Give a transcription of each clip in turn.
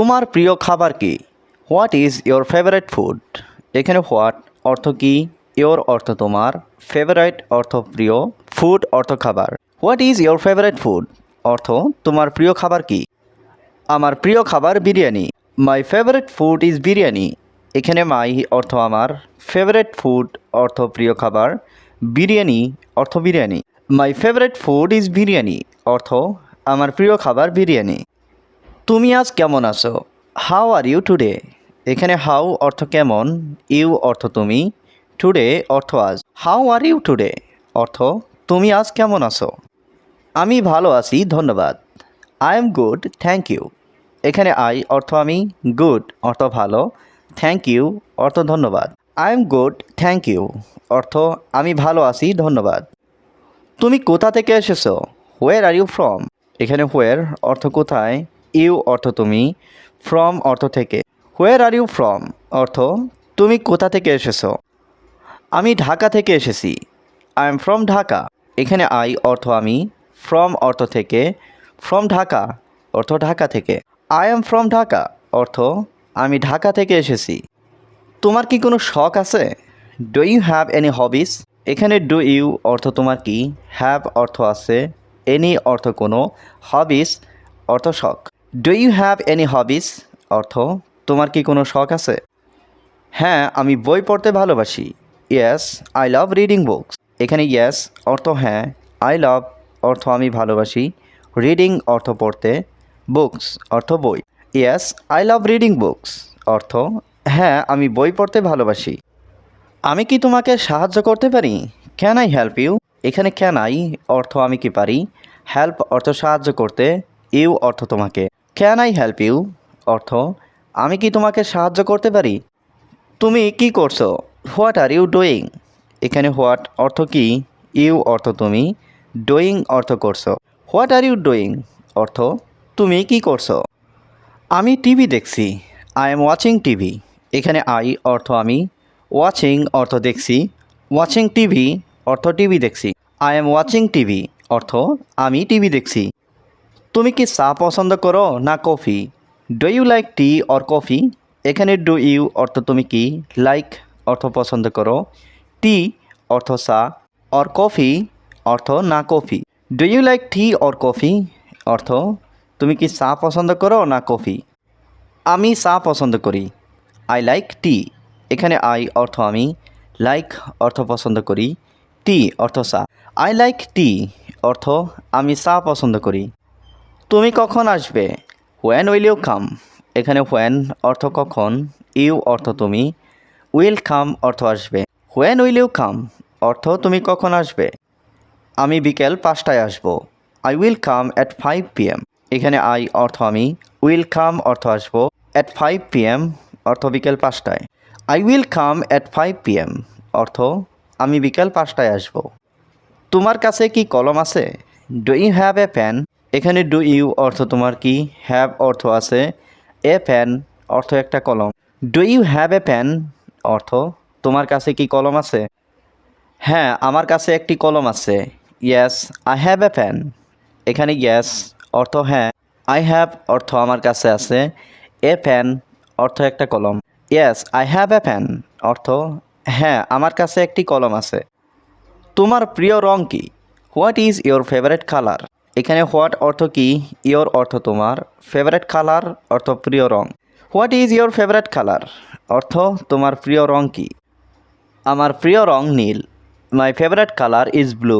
তোমার প্রিয় খাবার কি? What is your favourite food এখানে হোয়াট অর্থ কি? ইয়োর অর্থ তোমার ফেভারিট অর্থ প্রিয় ফুড অর্থ খাবার। What is your favourite food অর্থ তোমার প্রিয় খাবার কি? আমার প্রিয় খাবার biryani. My favourite food is biryani. এখানে মাই অর্থ আমার ফেভারিট ফুড অর্থ প্রিয় খাবার বিরিয়ানি অর্থ biryani. My favourite food is biryani. অর্থ আমার প্রিয় খাবার বিরিয়ানি। তুমি আজ কেমন আছো? হাউ আর ইউ টুডে এখানে হাউ অর্থ কেমন ইউ অর্থ তুমি টুডে অর্থ আজ। হাউ আর ইউ টুডে অর্থ, তুমি আজ কেমন আছো? আমি ভালো আছি, ধন্যবাদ। I am good thank you এখানে আই অর্থ আমি গুড অর্থ ভালো থ্যাংক ইউ অর্থ ধন্যবাদ। I am good thank you অর্থ, আমি ভালো আছি, ধন্যবাদ। তুমি কোথা থেকে এসেছ? হোয়ার আর ইউ ফ্রম এখানে হোয়ার অর্থ কোথায়? ইউ অর্থ তুমি, ফ্রম অর্থ থেকে। Where are you from? অর্থ, তুমি কোথা থেকে এসেছ? আমি ঢাকা থেকে এসেছি। I am from Dhaka. এখানে আই অর্থ আমি, ফ্রম অর্থ থেকে, ফ্রম ঢাকা, অর্থ ঢাকা থেকে। আই এম ফ্রম ঢাকা, অর্থ, আমি ঢাকা থেকে এসেছি। তোমার কি কোনো শখ আছে? Do you have any hobbies? এখানে ডু ইউ অর্থ তোমার কি? হ্যাভ অর্থ আছে। এনি অর্থ কোনো। হবিস অর্থ শখ। Do you have any hobbies অর্থ, তোমার কি কোনো শখ আছে? হ্যাঁ আমি বই পড়তে ভালোবাসি। Yes I love reading books এখানে ইয়েস অর্থ হ্যাঁ। আই লাভ অর্থ আমি ভালোবাসি। রিডিং অর্থ পড়তে। বুকস অর্থ বই। Yes I love reading books অর্থ হ্যাঁ আমি বই পড়তে ভালোবাসি। আমি কি তোমাকে সাহায্য করতে পারি? ক্যান আই হেল্প ইউ এখানে ক্যান আই অর্থ আমি কি পারি? হেল্প অর্থ সাহায্য করতে। ইউ অর্থ তোমাকে। ক্যান আই হেল্প ইউ অর্থ, আমি কি তোমাকে সাহায্য করতে পারি? তুমি কি করছ? হোয়াট আর ইউ ডুইং এখানে হোয়াট অর্থ কি? ইউ অর্থ তুমি। ডুইং অর্থ করছ। হোয়াট আর ইউ ডুইং অর্থ, তুমি কি করছ? আমি টিভি দেখছি। আই এম ওয়াচিং টিভি এখানে আই অর্থ আমি। ওয়াচিং অর্থ দেখছি। ওয়াচিং টিভি অর্থ টিভি দেখছি। আই এম ওয়াচিং টিভি অর্থ, আমি টিভি দেখছি। তুমি কি চা পছন্দ করো না coffee? Do you like tea or coffee এখানে ডু ইউ অর্থ তুমি কি? লাইক অর্থ পছন্দ করো। টি অর্থ চা অর কফি অর্থ না coffee. Do you like tea or coffee অর্থ তুমি কি চা পছন্দ করো না কফি? আমি চা পছন্দ করি। আই লাইক টি এখানে আই অর্থ আমি। লাইক অর্থ পছন্দ করি। টি অর্থ চা। আই লাইক টি অর্থ আমি চা পছন্দ করি। তুমি কখন আসবে? হোয়েন উইল ইউ কাম এখানে হোয়েন অর্থ কখন? ইউ অর্থ তুমি। উইল কাম অর্থ আসবে। হোয়েন উইল ইউ কাম অর্থ তুমি কখন আসবে? আমি বিকেল পাঁচটায় আসব। I will come at five P M এখানে আই অর্থ আমি। উইল কাম অর্থ আসব অ্যাট ফাইভ পি এম অর্থ বিকেল পাঁচটায়। I will come at five P M অর্থ আমি বিকেল পাঁচটায় আসব। তোমার কাছে কি কলম আছে? Do you have a pen এখানে ডু ইউ অর্থ তোমার কি? হ্যাভ অর্থ আছে। এ প্যান অর্থ একটা কলম। Do you have a pen অর্থ, তোমার কাছে কি কলম আছে? হ্যাঁ আমার কাছে একটি কলম আছে। Yes I have a pen এখানে ইয়াস অর্থ হ্যাঁ। আই হ্যাভ অর্থ আমার কাছে আছে। এ প্যান অর্থ একটা কলম। Yes I have a pen অর্থ হ্যাঁ আমার কাছে একটি কলম আছে। তোমার প্রিয় রং কি? What is your favourite colour এখানে হোয়াট অর্থ কি? ইয়োর অর্থ তোমার। ফেভারেট কালার অর্থ প্রিয় রং। What is your favourite colour? অর্থ তোমার প্রিয় রং কি? আমার প্রিয় রং নীল। My favourite colour is blue.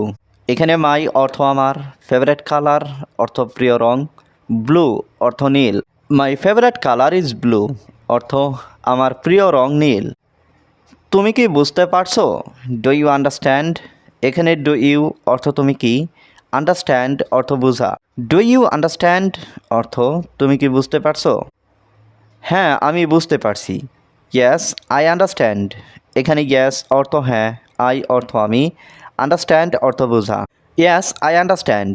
এখানে মাই অর্থ আমার। ফেভারেট কালার অর্থ প্রিয় রং। ব্লু অর্থ নীল। My favourite colour is blue. অর্থ আমার প্রিয় রং নীল। তুমি কি বুঝতে পারছ? Do you understand? এখানে ডু ইউ অর্থ তুমি কি? আন্ডারস্ট্যান্ড অর্থ বোঝা। ডু ইউ আন্ডারস্ট্যান্ড অর্থ? তুমি কি বুঝতে পারছ? হ্যাঁ আমি বুঝতে পারছি। ইয়েস আই আন্ডারস্ট্যান্ড এখানে গ্যাস অর্থ হ্যাঁ আই অর্থ আমি। আন্ডারস্ট্যান্ড অর্থ বোঝা। ইয়াস আই আন্ডারস্ট্যান্ড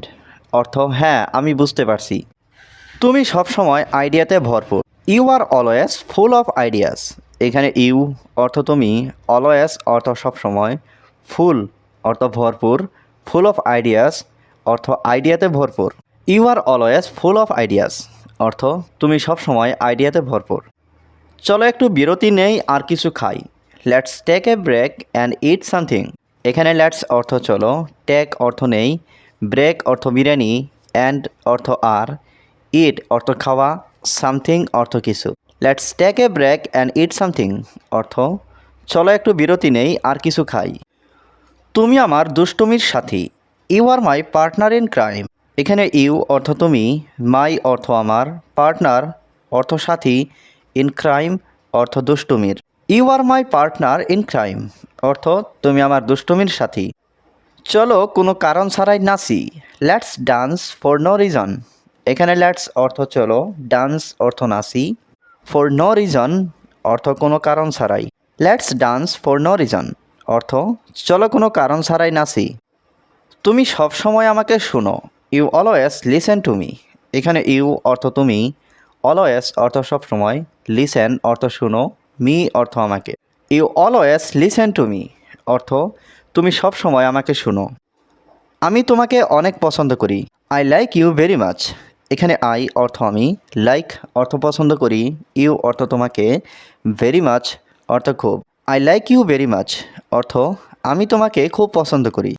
অর্থ হ্যাঁ আমি বুঝতে পারছি। তুমি সবসময় আইডিয়াতে ভরপুর। You are always full of ideas এখানে ইউ অর্থ তুমি। অলওয়েজ অর্থ সবসময় ফুল অর্থ ভরপুর। ফুল অফ আইডিয়াস অর্থ আইডিয়াতে ভরপুর। You are always full of ideas অর্থ, তুমি সবসময় আইডিয়াতে ভরপুর। চলো একটু বিরতি নেই আর কিছু খাই। Let's take a break and eat something এখানে লেটস অর্থ চলো টেক অর্থ নেই ব্রেক অর্থ বিরিয়ানি অ্যান্ড অর্থ আর ইট অর্থ খাওয়া সামথিং অর্থ কিছু। Let's take a break and eat something অর্থ, চলো একটু বিরতি নেই আর কিছু খাই। তুমি আমার দুষ্টুমির সাথী। You are my partner in crime. এখানে ইউ অর্থ তুমি, মাই অর্থ আমার, পার্টনার অর্থ সাথী, ইন ক্রাইম অর্থ দুষ্টুমির। You are my partner in crime অর্থ তুমি আমার দুষ্টুমির সাথী। চলো কোনো কারণ ছাড়াই নাচি। Let's dance for no reason. এখানে লেটস অর্থ চলো, ডান্স অর্থ নাচি। ফর নো রিজন অর্থ কোনো কারণ ছাড়াই। Let's dance for no reason অর্থ চলো কোনো কারণ ছাড়াই নাচি। তুমি সবসময় আমাকে শুনো। You always listen to me এখানে ইউ অর্থ তুমি। অলওয়েজ অর্থ সবসময় লিসেন অর্থ শুনো। মি অর্থ আমাকে। You always listen to me অর্থ, তুমি সবসময় আমাকে শুনো। আমি তোমাকে অনেক পছন্দ করি। I like you very much এখানে আই অর্থ আমি। লাইক অর্থ পছন্দ করি। ইউ অর্থ তোমাকে। ভেরি মাচ অর্থ খুব। I like you very much অর্থ, আমি তোমাকে খুব পছন্দ করি।